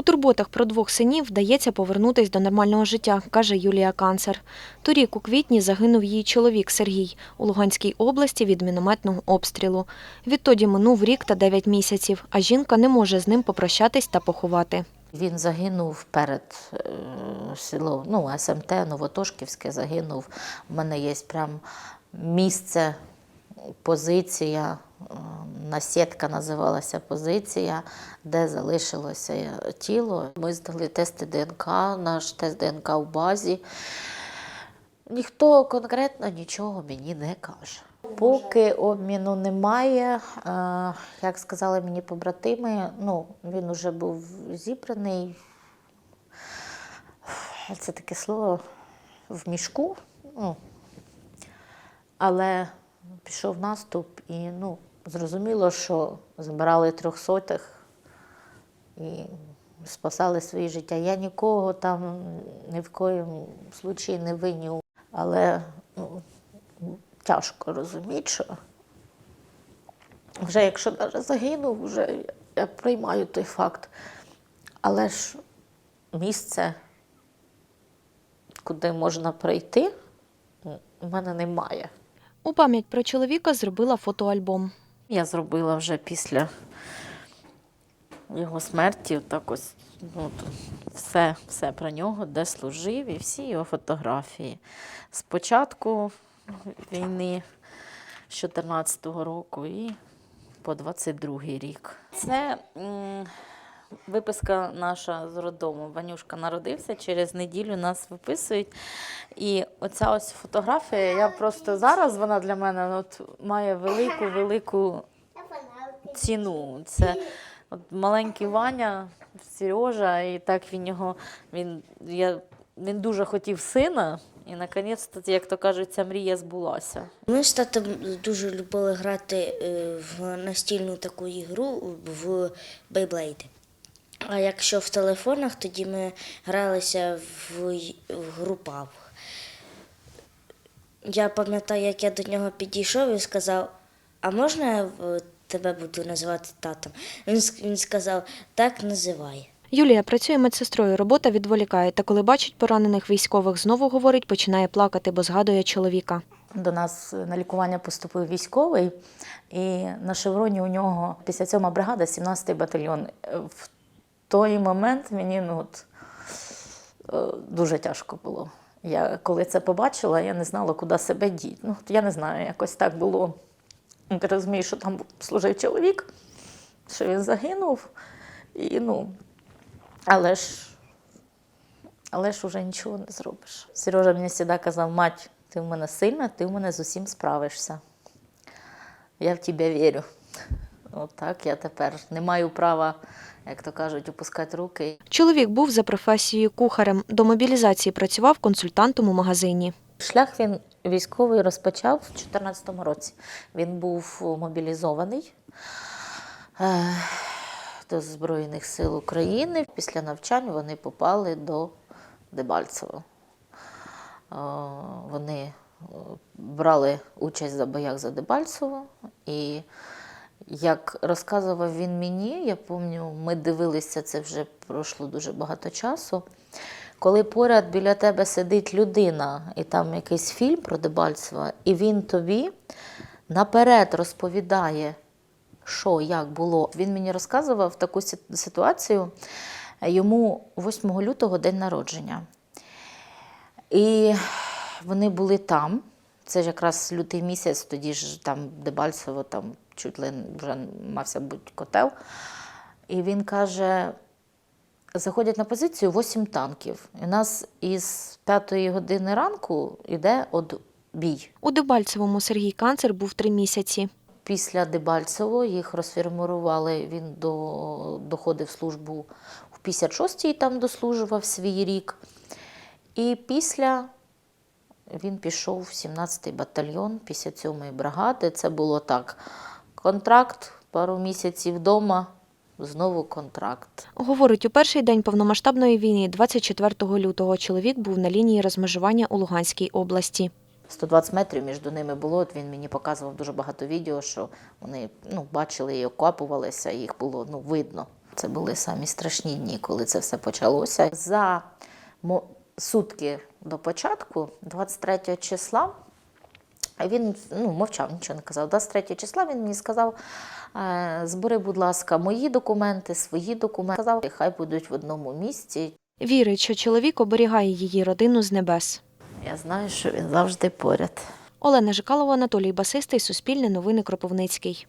У турботах про двох синів вдається повернутись до нормального життя, каже Юлія Канцер. Торік у квітні загинув її чоловік Сергій у Луганській області від мінометного обстрілу. Відтоді минув рік та дев'ять місяців, а жінка не може з ним попрощатись та поховати. Він загинув перед е, селом, ну, СМТ, Новотошківське загинув. У мене є прям місце, позиція, насідка називалася позиція, де залишилося тіло. Ми здали тести ДНК, наш тест ДНК в базі. Ніхто конкретно нічого мені не каже. Поки обміну немає, е, як сказали мені побратими, ну, він вже був зібраний. Це таке слово в мішку. Ну, але пішов наступ і ну, зрозуміло, що забирали трьохсотих і спасали своє життя. Я нікого там ні в коєму случаї не виню, але ну, тяжко розуміти, що вже якщо навіть загинув, вже я приймаю той факт. Але ж місце, куди можна прийти, у мене немає. У пам'ять про чоловіка зробила фотоальбом. Я зробила вже після його смерті, так ось ну, все, все про нього, де служив, і всі його фотографії. З початку війни з 14-го року і по 22-й рік. Це виписка наша з роддому. Ванюшка народився, через неділю нас виписують. І оця ось фотографія, я просто зараз вона для мене ну, от, має велику, велику ціну. Це от маленький Ваня, Сережа, і так він його. Він, я, він дуже хотів сина, і наконець-то, як то кажуть, ця мрія збулася. Ми з татом дуже любили грати е, в настільну таку ігру в Beyblade. А якщо в телефонах, тоді ми гралися в, в групах. Я пам'ятаю, як я до нього підійшов і сказав: А можна я тебе буду називати татом? Він, він сказав, так називай. Юлія працює медсестрою, робота відволікає, та коли бачить поранених військових, знову говорить, починає плакати, бо згадує чоловіка. До нас на лікування поступив військовий, і на шевроні у нього 57-ма бригада, 17-й батальйон. Е, В той момент мені ну, от, е, дуже тяжко було. Я коли це побачила, я не знала, куди себе діти. Ну, я не знаю, якось так було. Ти розумієш, що там служив чоловік, що він загинув. І, ну, але ж але ж уже нічого не зробиш. Сережа мені завжди казав, мать, ти в мене сильна, ти в мене з усім справишся. Я в тебе вірю. Отак я тепер не маю права, як то кажуть, опускати руки. Чоловік був за професією кухарем. До мобілізації працював консультантом у магазині. Шлях він військовий розпочав в 2014 році. Він був мобілізований е, до Збройних сил України. Після навчань вони попали до Дебальцево. Е, Вони е, брали участь за боях за Дебальцево. І як розказував він мені, я пам'ятаю, ми дивилися, це вже пройшло дуже багато часу. Коли поряд біля тебе сидить людина, і там якийсь фільм про Дебальцева, і він тобі наперед розповідає, що, як було. Він мені розказував таку ситуацію. Йому 8 лютого день народження. І вони були там. Це ж якраз лютий місяць, тоді ж там Дебальцево, там чуть ли вже мався бути котел. І він каже: заходять на позицію 8 танків. І у нас із 5 години ранку йде от бій. У Дебальцевому Сергій Канцер був три місяці. Після Дебальцево їх розформували, він до, доходив службу в 56-й, там дослужував свій рік. І після він пішов в 17-й батальйон 57-ї бригади. Це було так: контракт, пару місяців вдома, знову контракт. Говорить, у перший день повномасштабної війни, 24 лютого, чоловік був на лінії розмежування у Луганській області. 120 метрів між ними було. От він мені показував дуже багато відео, що вони ну, бачили і окопувалися, їх було ну, видно. Це були самі страшні дні, коли це все почалося. За сутки до початку, 23 числа, він ну, мовчав, нічого не казав. 23 числа він мені сказав: е, збери, будь ласка, мої документи, свої документи. Сказав, хай будуть в одному місці. Вірить, що чоловік оберігає її родину з небес. Я знаю, що він завжди поряд. Олена Жикалова, Анатолій Басистий, Суспільне новини Кропивницький.